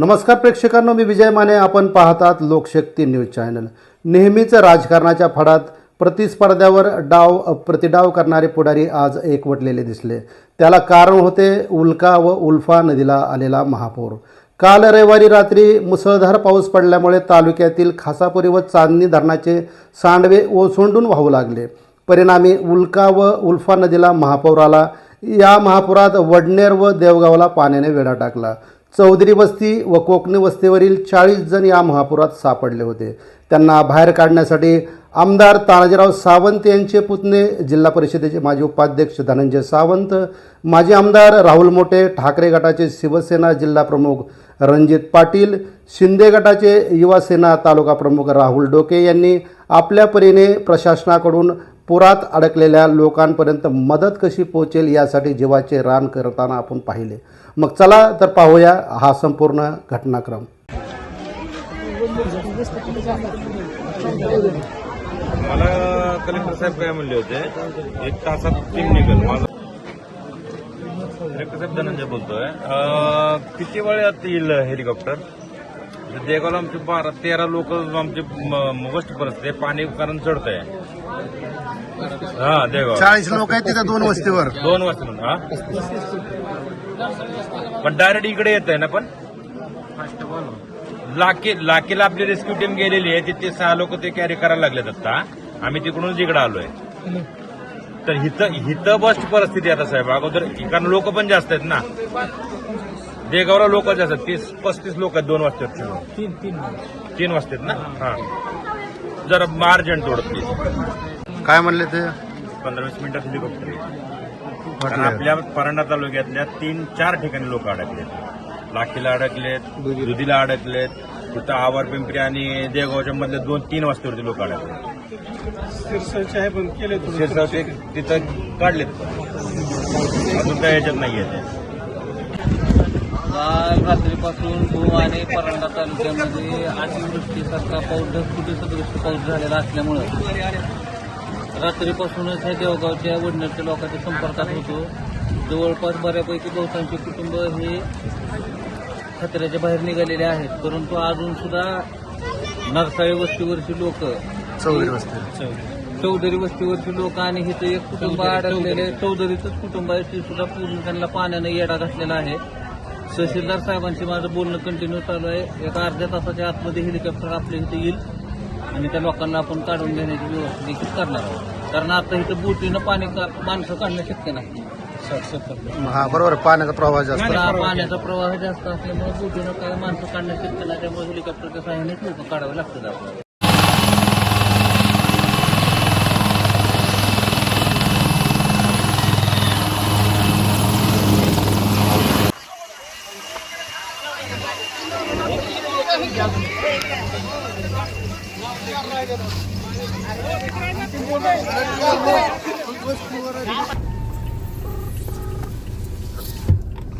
नमस्कार प्रेक्षकांनो मी विजय माने. आपण पाहतात लोकशक्ती न्यूज चॅनल. नेहमीच राजकारणाच्या फडात प्रतिस्पर्ध्यावर डाव प्रतिडाव करणारे पुढारी आज एकवटलेले दिसले. त्याला कारण होते उल्का व उल्फा नदीला आलेला महापूर. काल रविवारी रात्री मुसळधार पाऊस पडल्यामुळे तालुक्यातील खासापुरी व चांदणी धरणाचे सांडवे ओसंडून वाहू लागले. परिणामी उल्का व उल्फा नदीला महापूर आला या महापुरात वडनेर व देवगावला पाण्याने वेढा टाकला. चौधरी वस्ती व कोकणी वस्तीवरील चाळीस जण या महापुरात सापडले होते. त्यांना बाहेर काढण्यासाठी आमदार तानाजीराव सावंत यांचे पुतणे जिल्हा परिषदेचे माजी उपाध्यक्ष धनंजय सावंत माजी आमदार राहुल मोठे ठाकरे गटाचे शिवसेना जिल्हा प्रमुख रणजित पाटील शिंदे गटाचे युवासेना तालुका प्रमुख राहुल डोके यांनी आपल्या परीने प्रशासनाकडून पुरात अडकलेल्या लोकांपर्यंत मदत कशी पोहोचेल यासाठी जीवाचे रान करताना आपण पाहिले. मग चला तर पाहूया हा संपूर्ण घटनाक्रम. मला कलेक्टर साहेब काय म्हणले होते? एक तासात टीम निघेल. माझा कलेक्टर साहेब धनंजय बोलतोय. किती वेळात येईल हेलिकॉप्टर? देगावला आमचे बारा तेरा लोक आमचे गोष्ट परिस्थिती आहे. पाणी कारण चढतंय. हा देगाव चाळीस लोक आहेत तिथं दोन वस्तीवर. दोन वाजता म्हणून हा? पण डायरेक्ट इकडे येत आहे ना पण? लाकी लाकीला आपली रेस्क्यू टीम गेलेली आहे तिथे सहा लोक ते कॅरी करायला लागलेत आता. आम्ही तिकडूनच इकडे आलोय. तर हिथं हिथं बस्ट परिस्थिती आहे आता साहेब. अगोदर कारण लोक पण जास्त आहेत ना. देगावला लोक जास्त आहेत तीस पस्तीस लोक आहेत दोन वाजता तीन तीन तीन वाजता. आहेत ना? हा. जरा थोडं प्लीज काय म्हणले ते? पंधरा वीस मिनिटात हेलिकॉप्टर. कारण आपल्या परांडा तालुक्यातल्या तीन चार ठिकाणी लोक अडकलेत. लाखीला अडकलेत दुधीला अडकलेत. तिथं आवार पिंपरी आणि देगावच्या मधले दोन तीन वाजतावरती लोक अडकलेत. शिरसाचे आहे पण केले थोडे. शिरसावचे तिथं काढलेत. अजून काय याच्यात नाहीये. ते काल रात्रीपासून भू आणि परांडा तालुक्यामध्ये अतिवृष्टीसारखा पाऊस ढगफुटी सदृष्ट पाऊस झालेला असल्यामुळं रात्रीपासूनच ह्या देवगावच्या वडनेरच्या लोकांच्या संपर्कात होतो. जवळपास बऱ्यापैकी बहुतांशी कुटुंब हे खतऱ्याच्या बाहेर निघालेले आहेत. परंतु अजून सुद्धा नरसाळी वस्तीवरची लोक चौधरी वस्ती. चौधरी वस्तीवरची लोक आणि इथं एक कुटुंब अडकलेले चौधरीचंच कुटुंब आहे. ते सुद्धा पूर्ण त्यांना पाण्यानं येडा घातलेला आहे. तहसीलदार साहेबांशी माझं बोलणं कंटिन्यू चालू आहे. एका अर्ध्या तासाच्या आतमध्ये हेलिकॉप्टर आपल्या इथे येईल आणि त्या लोकांना आपण काढून देण्याची व्यवस्था देखील करणार आहोत. कारण आता इथं बोटीनं पाणी का- माणसं काढणं शक्य नाही. हा बरोबर. पाण्याचा प्रवाह जास्त. पाण्याचा प्रवाह जास्त असल्यामुळे बोटीनं काही माणसं काढणं शक्य नाही त्यामुळे हेलिकॉप्टरच्या सहाय्यानेच लोक काढावे लागतात आपल्याला.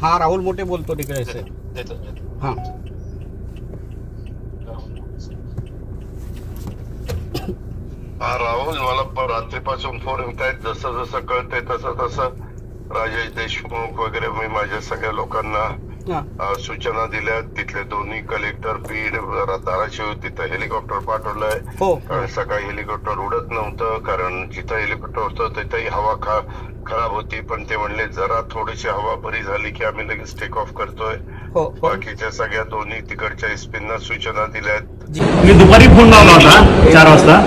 हा राहुल मोठे बोलतो तिकडे हा. हा राहुल मला रात्रीपासून फोन येत आहेत जसं जसं कळतंय तसं तसं राजेश देशमुख वगैरे मी माझ्या सगळ्या लोकांना सूचना दिल्या. तिथले दोन्ही कलेक्टर बीड धाराशिव तिथं हेलिकॉप्टर पाठवलंय. हो. कारण सकाळी हेलिकॉप्टर उडत नव्हतं कारण जिथं हेलिकॉप्टर होतं तिथंही हवा खा खराब होती. पण ते म्हणले जरा थोडीशी हवा बरी झाली की आम्ही लगेच टेक ऑफ करतोय. हो बाकीच्या सगळ्या दोन्ही तिकडच्या एसपींना सूचना दिल्यात. मी दुपारी फोन लावला होता चार वाजता.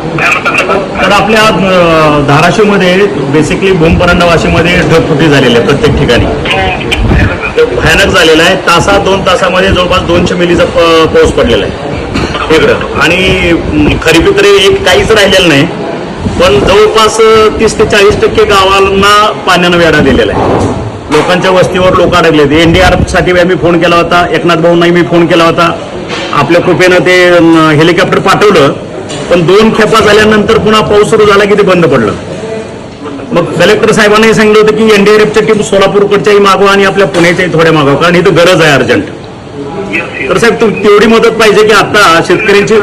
तर आपल्या धाराशिवमध्ये बेसिकली भूमपरांडा वाशीमध्ये ढगफुटी झालेली आहे प्रत्येक ठिकाणी. भयानक झालेला आहे तासा दोन तासामध्ये जवळपास दोनशे मिलीचा पाऊस पडलेला आहे. इकडं. आणि खरीपी तरी एक काहीच राहिलेलं नाही पण जवळपास तीस ते चाळीस टक्के गावांना पाण्यानं वेढा दिलेला आहे. लोकांच्या वस्तीवर लोक अडकले एनडीआरएफसाठी आम्ही फोन केला होता एकनाथ भाऊंनाही मी फोन केला होता. आपल्या कृपेनं ते हेलिकॉप्टर पाठवलं पण दोन खेपा झाल्यानंतर पुन्हा पाऊस सुरू झाला की ते बंद पडलं. मग कलेक्टर साहेबांनी सांगितलं होतं की एनडीआरएफच्या टीम सोलापूरकडच्याही मागवा आणि आपल्या पुण्याच्याही थोड्या मागवा कारण इथं गरज आहे अर्जंट. तर साहेब तू तेवढी मदत पाहिजे की आता शेतकऱ्यांची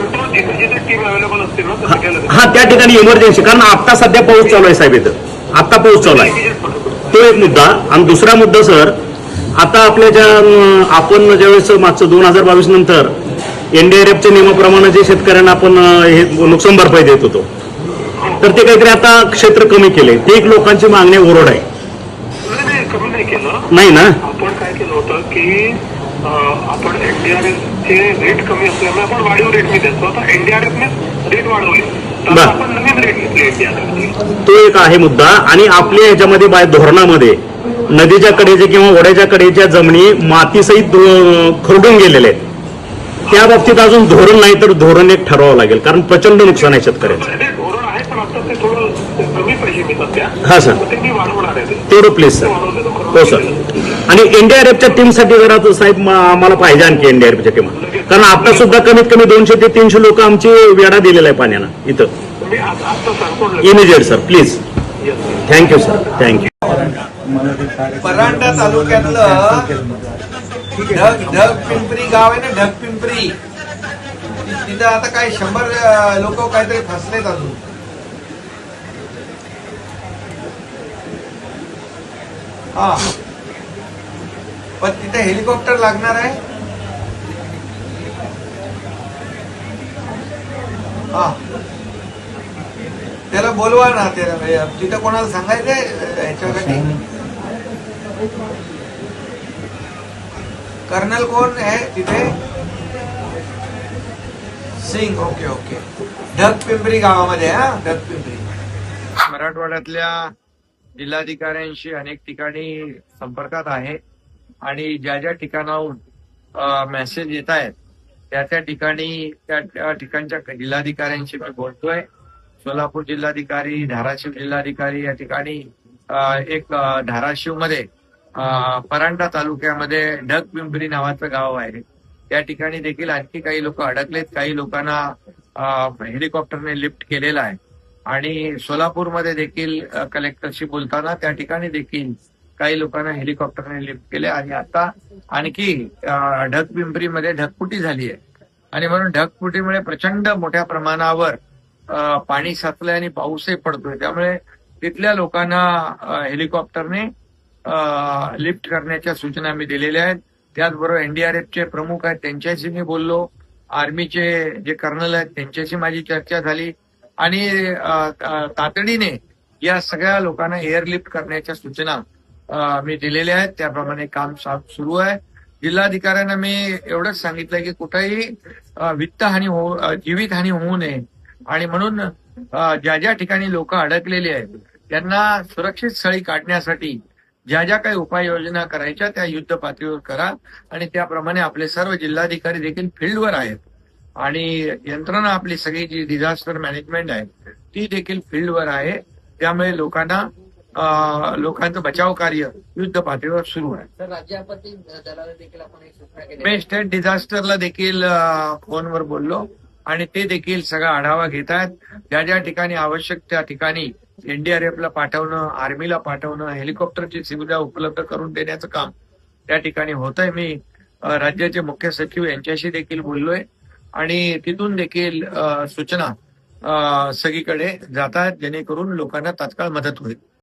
हा त्या ठिकाणी इमर्जन्सी कारण आता सध्या पाऊस चालू आहे साहेब इथं. आता पाऊस चालू आहे. तो एक मुद्दा. आणि दुसरा मुद्दा सर आता आपल्या ज्या आपण ज्यावेळेस मागचं दोन हजार बावीस नंतर एनडीआरएफच्या नियमाप्रमाणे जे शेतकऱ्यांना आपण हे नुकसान भरपाई देत होतो तर ते काहीतरी आता क्षेत्र कमी केले. ते एक लोकांची मागणी ओरड आहे. नाही नाही कमी नाही केलं. नाही ना? आपण काय केलं होतं की आपण एनडीआरएफ चे रेट कमी असल्यामुळे आपण वाढीव रेट मी देतो आता एनडीआरएफ ने रेट वाढवले. तर बर. आता आपण नवीन रेट घेतले एनडीआरएफ तो एक आहे मुद्दा. आणि आपल्या ह्याच्यामध्ये बाय धोरणामध्ये नदीच्या कडेचे किंवा ओढ्याच्या कडेच्या जमिनी मातीसहित खरडून गेलेल्या आहेत त्या बाबतीत अजून धोरण नाही तर धोरण एक ठरवावं लागेल. कारण प्रचंड नुकसान आहे शेतकऱ्याचं. ते धोरण आहे पण आता ते थोडं कमी पैसे मिळतात त्या. हा सर. ते मी वाढवणार आहे ते. सर. हो सर. आणि एनडीआरएफच्या टीमसाठी जरा तो साहेब म- आम्हाला पाहिजे आणखी एनडीआरएफच्या टीम कारण आता सुद्धा कमीत कमी दोनशे ते तीनशे लोक आमची वेढा दिलेला आहे पाण्यानं इथं. मी आज आता सांगतो लगेच. Immediate sir please. Thank you sir thank you Paranda तालुक्यातलं ढग ढग पिंपरी गाव आहे ना ढग पिंपरी. तिथं आता काय शंभर लोक काहीतरी फसलेत अजून. हा. पण तिथे हेलिकॉप्टर लागणार आहे. हा. त्याला बोलवा ना त्याला तिथं कोणाला सांगायचंय ह्याच्यासाठी? कर्नल कोण आहे तिथे? सिंग. Okay okay. ढग पिंपरी गावामध्ये हा ढग पिंपरी मराठवाड्यातल्या जिल्हाधिकाऱ्यांशी अनेक ठिकाणी संपर्कात आहे. आणि ज्या ज्या ठिकाणाहून मेसेज येत आहेत त्या त्या ठिकाणी त्या ठिकाणच्या जिल्हाधिकाऱ्यांशी मी बोलतोय. सोलापूर जिल्हाधिकारी धाराशिव जिल्हाधिकारी या ठिकाणी एक धाराशिवमध्ये परांडा तालुक्यामध्ये ढग पिंपरी नावाचं गाव आहे. त्या ठिकाणी देखील आणखी काही लोक अडकलेत. काही लोकांना हेलिकॉप्टरने लिफ्ट केलेलं आहे. आणि सोलापूरमध्ये देखील कलेक्टरशी बोलताना त्या ठिकाणी देखील काही लोकांना हेलिकॉप्टरने लिफ्ट केले आणि आता आणखी अ, ढगपिंपरीमध्ये ढगफुटी झाली आहे. आणि म्हणून ढगफुटीमुळे प्रचंड मोठ्या प्रमाणावर पाणी साचलंय आणि पाऊसही पडतोय. त्यामुळे तिथल्या लोकांना हेलिकॉप्टरने लिफ्ट करण्याच्या सूचना मी दिलेल्या आहेत. त्याचबरोबर एनडीआरएफचे प्रमुख आहेत त्यांच्याशी मी बोललो. आर्मीचे जे कर्नल आहेत त्यांच्याशी माझी चर्चा झाली. आणि तातडीने या सगळ्या लोकांना एअरलिफ्ट करण्याच्या सूचना मी दिलेल्या आहेत. त्याप्रमाणे काम सुरू आहे. जिल्हाधिकाऱ्यांना मी एवढंच सांगितलंय की कुठेही वित्तहानी होऊ जीवितहानी होऊ नये. आणि म्हणून ज्या ज्या ठिकाणी लोक अडकलेली आहेत त्यांना सुरक्षित स्थळी काढण्यासाठी ज्या ज्या काही उपाययोजना करायच्या त्या युद्ध पातळीवर करा. आणि त्याप्रमाणे आपले सर्व जिल्हाधिकारी देखील फील्डवर आहेत. आणि यंत्रणा आपली सगळी जी डिझास्टर मॅनेजमेंट आहे ती देखील फील्डवर आहे. त्यामुळे लोकांना लोकांचं बचाव कार्य युद्ध पातळीवर सुरू आहे. राज्य आपत्ती दलाला देखील आपण मी स्टेट डिझास्टरला देखील फोनवर बोललो. आणि ते देखील सगळा आढावा घेत आहेत. ज्या ज्या ठिकाणी आवश्यक त्या ठिकाणी एनडीआरएफला पाठवणं आर्मीला पाठवणं हेलिकॉप्टरची सुविधा उपलब्ध करून देण्याचं काम त्या ठिकाणी होत आहे मी राज्याचे मुख्य सचिव यांच्याशी देखील बोललोय. आणि तिथून देखील अ, सूचना सगळीकडे जात आहेत जेणेकरून लोकांना तात्काळ मदत होईल.